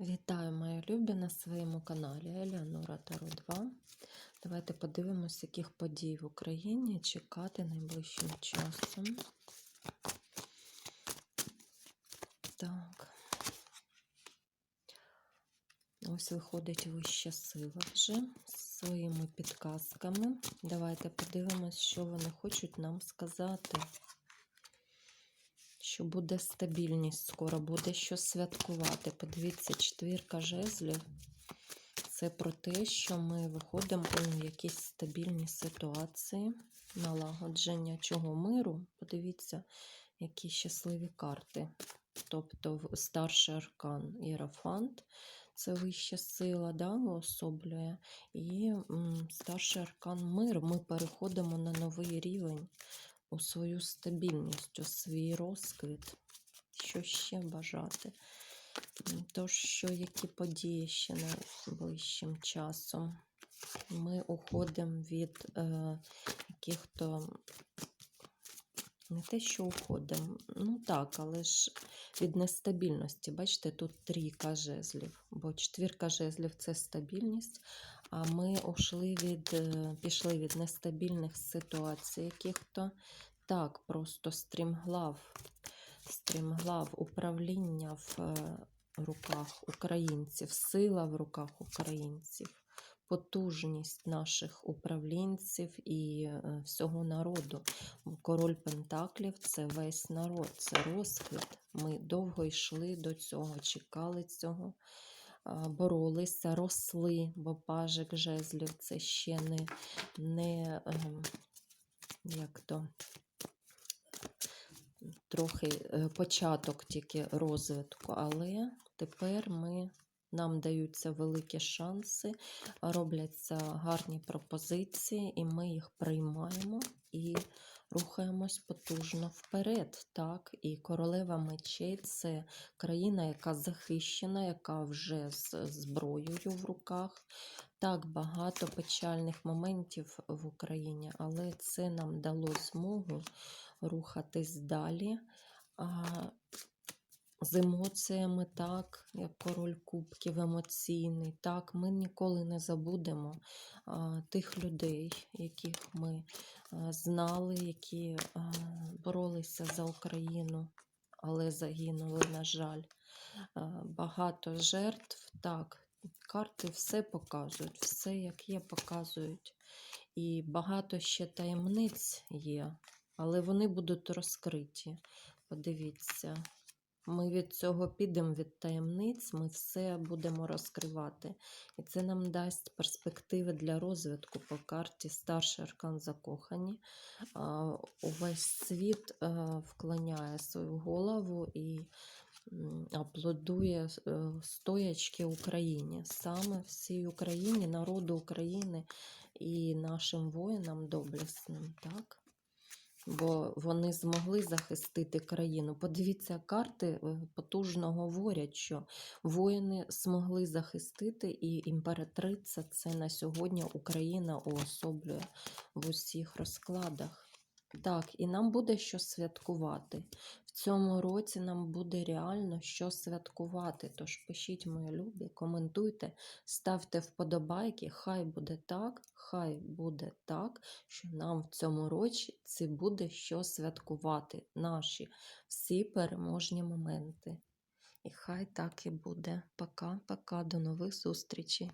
Вітаю, мої любі, на своєму каналі Елеонора Таро 2. Давайте подивимось, яких подій в Україні чекати найближчим часом. Так. Ось виходить вища сила вже з своїми підказками. Давайте подивимось, що вони хочуть нам сказати. Що буде стабільність, скоро буде що святкувати. Подивіться, четвірка жезлів. Це про те, що ми виходимо у якісь стабільні ситуації, налагодження чого миру. Подивіться, які щасливі карти. Тобто старший аркан Іерофант, це вища сила, да, уособлює. І м, старший аркан мир. Ми переходимо на новий рівень у свою стабільність, у свій розквіт. Що ще бажати? М, Тож, що які події ще найближчим часом? Ми уходимо від е, яких-то не те, що уходимо, ну так, але ж від нестабільності. Бачите, тут трійка жезлів, бо четвірка жезлів це стабільність, а ми ушли від, е, пішли від нестабільних ситуацій, яких-то так, просто стрімглав, стрімглав управління в е, руках українців, сила в руках українців. Потужність наших управлінців і е, всього народу. Король Пентаклів це весь народ, це розквіт. Ми довго йшли до цього, чекали цього, боролися, росли, бо пажик жезлів це ще не, не ем, як то, трохи е, початок тільки розвитку, але тепер ми. Нам даються великі шанси, робляться гарні пропозиції, і ми їх приймаємо і рухаємось потужно вперед. Так? І королева мечей це країна, яка захищена, яка вже з зброєю в руках. Так, багато печальних моментів в Україні, але це нам дало змогу рухатись далі. З емоціями, так, як король кубків емоційний. Так, ми ніколи не забудемо а, тих людей, яких ми а, знали, які а, боролися за Україну, але загинули, на жаль. А, багато жертв, так, карти все показують, все як є, показують. І багато ще таємниць є, але вони будуть розкриті. Подивіться. Ми від цього підемо від таємниць, ми все будемо розкривати. І це нам дасть перспективи для розвитку по карті Старший аркан закохані. Увесь світ вклоняє свою голову і аплодує е, стоячки Україні. Саме всій Україні, народу України і нашим воїнам доблесним. так? Бо вони змогли захистити країну. Подивіться, карти е, потужно говорять, що воїни змогли захистити, і імператриця це на сьогодні Україна уособлює в усіх розкладах. Так, і нам буде що святкувати. В цьому році нам буде реально що святкувати. Тож пишіть, мої любі, коментуйте, ставте вподобайки. Хай буде так, хай буде так, що нам в цьому році це буде що святкувати. Наші всі переможні моменти. І хай так і буде. Пока-пока, до нових зустрічей.